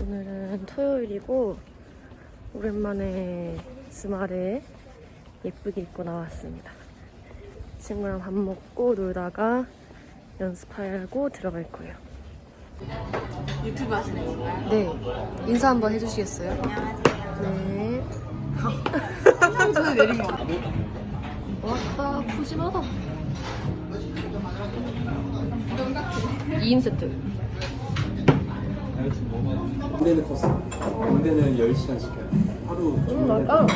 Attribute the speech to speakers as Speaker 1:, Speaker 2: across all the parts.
Speaker 1: 오늘은 토요일이고 오랜만에 주말에 예쁘게 입고 나왔습니다. 친구랑 밥 먹고 놀다가 연습하고 들어갈 거예요.
Speaker 2: 유튜브 하시는 건가요?
Speaker 1: 네. 인사 한번 해주시겠어요?
Speaker 2: 안녕하세요.
Speaker 1: 네.
Speaker 2: 상처에 내린 거.
Speaker 1: 왔다 푸짐하다 2인 세트
Speaker 3: 군대는 컸어. 군대는 10시간 시켜요. 하루
Speaker 1: 음 맛있다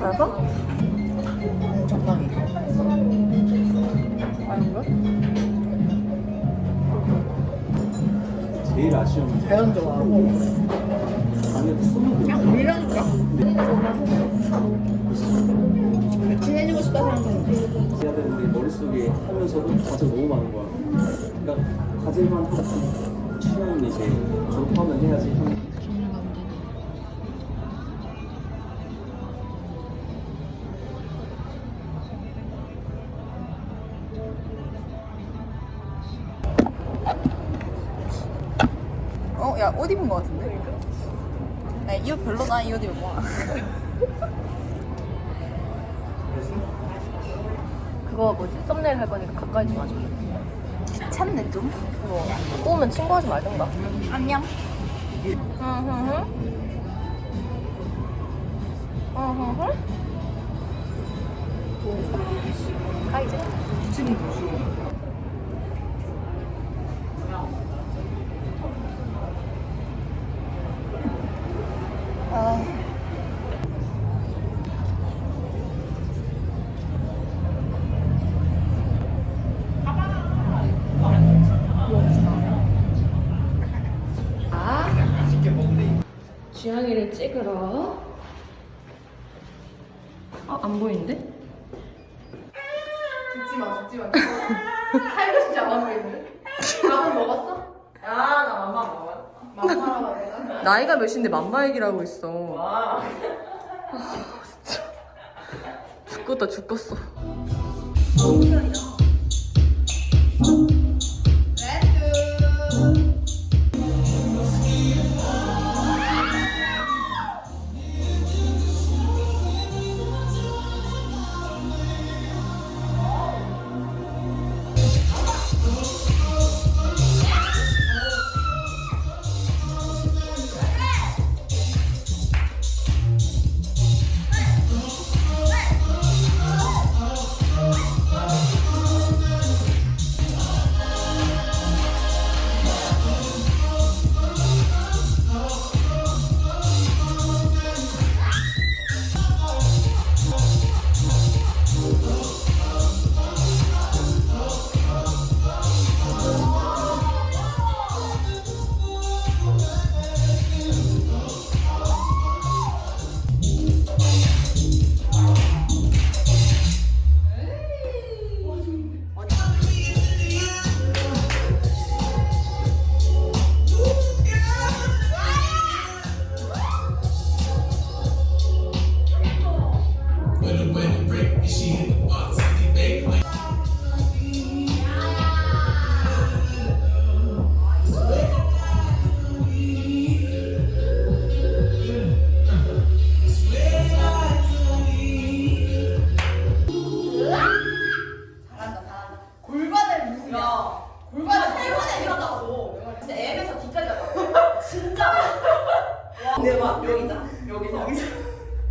Speaker 1: 알바?
Speaker 2: 적당히.
Speaker 1: 아닌가?
Speaker 3: 제일 아쉬운 게
Speaker 2: 자연 좋아하고.
Speaker 3: 안에 손을
Speaker 2: 그냥 밀라니까. 친해지고 싶다 생각하는데.
Speaker 3: 해야 되는데 머릿속에 하면서도 과제 너무 많은 거야. 그러니까 과제만 하고 취하는 이제 졸업하면 해야지. 하는
Speaker 2: 어, 야, 옷 입은 거 같은데? 야, 이 옷 별로다. 이 옷 입은 거.
Speaker 1: 그거 뭐지? 썸네일 할 거니까 가까이 좀 와줘
Speaker 2: 귀찮네, 좀.
Speaker 1: 그거 꼬우면 친구하지 말던가
Speaker 2: 안녕.
Speaker 1: 흐흐흐 흐흐흐 가 이제
Speaker 2: 아.
Speaker 1: 주영이를 찍으러 어? 안 보이는데?
Speaker 2: 죽지 마, 죽지 마. 살고 싶지 않아 보이는데? 밥은 먹었어? 야, 나 맘마 먹어.
Speaker 1: 나이가 몇인데 맘마 얘기를 하고 있어.
Speaker 2: 와.
Speaker 1: 죽겠다 죽겠어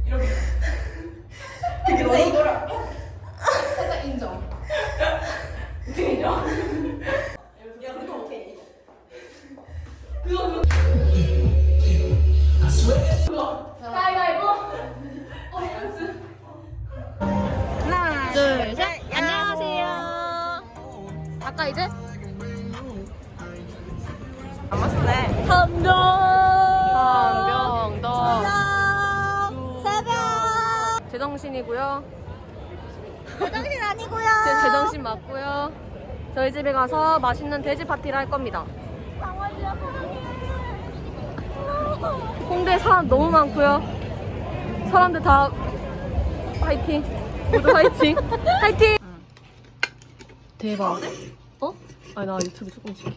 Speaker 2: 이렇게. 근데 이거를 살짝 인정. 어떻게 인정? 야, 그거 어떻게 그거 그거. 그거. 가위바위보. 어, 연습.
Speaker 1: 하나 둘 셋 안녕하세요 아까 이제 제정신이고요.
Speaker 2: 제정신 아니고요.
Speaker 1: 제 제정신 맞고요. 저희 집에 가서 맛있는 돼지 파티를 할 겁니다.
Speaker 2: 강아지야 사랑해.
Speaker 1: 홍대 사람 너무 많고요. 사람들 다 화이팅. 모두 화이팅. 화이팅. 대박. 어? 아니 나 유튜브 조금 찍게.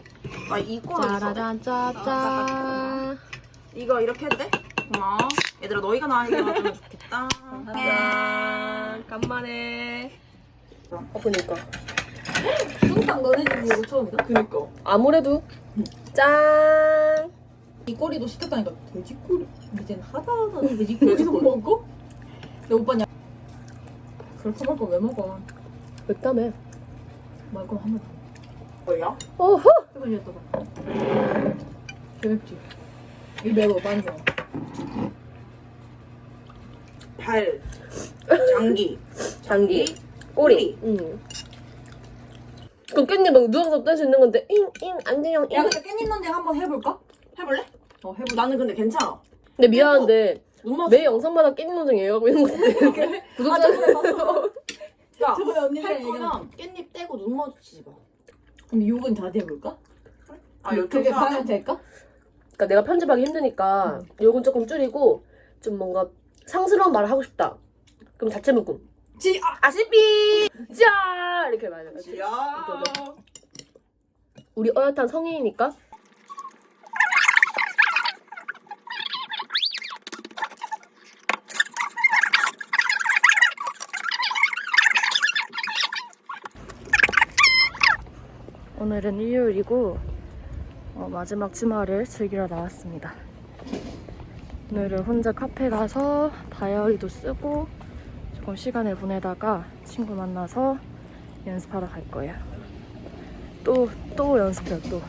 Speaker 2: 아 이거 있어.
Speaker 1: 짜라잔짜짠.
Speaker 2: 이거 이렇게 해도 돼? 고마워. 얘들아 너희가 나한테 와주면 좋겠다.
Speaker 1: 짠. 간만에. 어 그니까.
Speaker 2: 항상 너네 집 이거 처음이다. 그니까.
Speaker 1: 아무래도 짠.
Speaker 2: 이 꼬리도 시켰다니까 돼지 꼬리. 이제는 하다 하다 돼지 꼬리도 먹고. 내 오빠냐? 그렇게 먹고 왜 먹어?
Speaker 1: 맵다며.
Speaker 2: 말 거면 한번 더. 뭐야?
Speaker 1: 어허.
Speaker 2: 해보니 또 봐. 개맵지? 이 매워 매워. 발, 장기,
Speaker 1: 장기. 꼬리. 응. 그 깻잎은 누워서 뗄 수 있는 건데 잉잉 안돼요
Speaker 2: 야
Speaker 1: 잉.
Speaker 2: 근데 깻잎 논쟁 한번 해볼까? 해볼래? 어 해보. 나는 근데 괜찮아.
Speaker 1: 근데 미안한데
Speaker 2: 눈 맞.
Speaker 1: 매 영상마다 깻잎 논쟁 얘기하고 있는 건데
Speaker 2: 아
Speaker 1: 구독자
Speaker 2: 저번에 봤어. 야,
Speaker 4: 저번에 언니랑
Speaker 2: 할 거면 깻잎 떼고 눈 마주치지 마.
Speaker 4: 그럼 욕은 자제 해볼까?
Speaker 2: 아
Speaker 4: 그게 과연 될까?
Speaker 1: 그러니까 내가 편집하기 힘드니까 욕은 조금 줄이고 좀 뭔가 상스러운 말을 하고 싶다 그럼 자체 묶음
Speaker 2: 지 아.
Speaker 1: 아시삐 짜 이렇게 말해요
Speaker 2: 야.
Speaker 1: 우리 어엿한 성인이니까 오늘은 일요일이고 어, 마지막 주말을 즐기러 나왔습니다. 오늘은 혼자 카페 가서 다이어리도 쓰고 조금 시간을 보내다가 친구 만나서 연습하러 갈 거예요. 또, 또 연습해요, 또.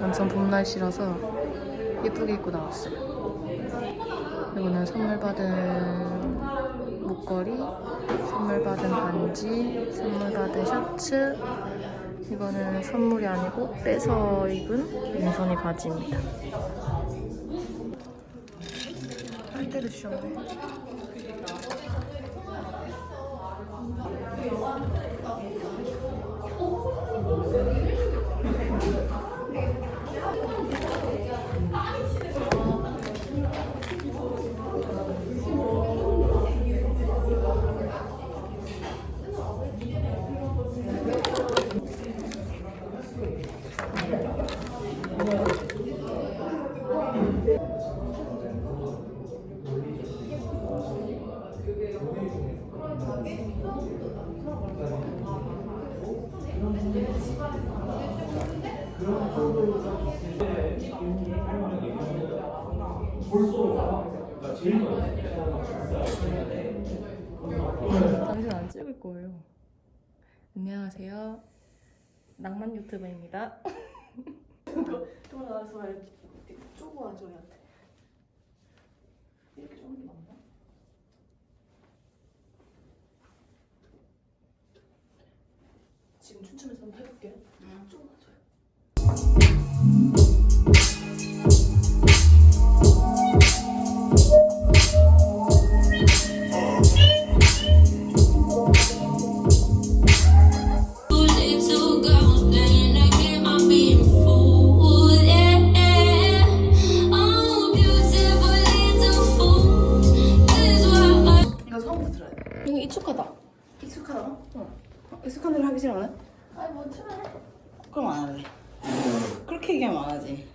Speaker 1: 완전 봄 날씨라서 예쁘게 입고 나왔어요. 이거는 선물 받은 목걸이, 선물 받은 반지, 선물 받은 셔츠. 이거는 선물이 아니고 빼서 입은 민선이 바지입니다. 빨대를 주셨네. 당신 안 찍을 거예요. 안녕하세요. 낭만 유튜버입니다.
Speaker 2: 돌아서 이렇게 쪼고 와줘야 돼. 이렇게 쪼는 게 맞나? 지금 춤추면서 한번 해볼게. 응. 쪼고 와줘요. 돼.
Speaker 1: 이거 익숙하다.
Speaker 2: 익숙하다고? 어.
Speaker 4: 익숙한 대로 하기 싫어하네?
Speaker 2: 아니 뭐 틀어 해.
Speaker 4: 그럼 안 할래 그렇게 얘기하면 안 하지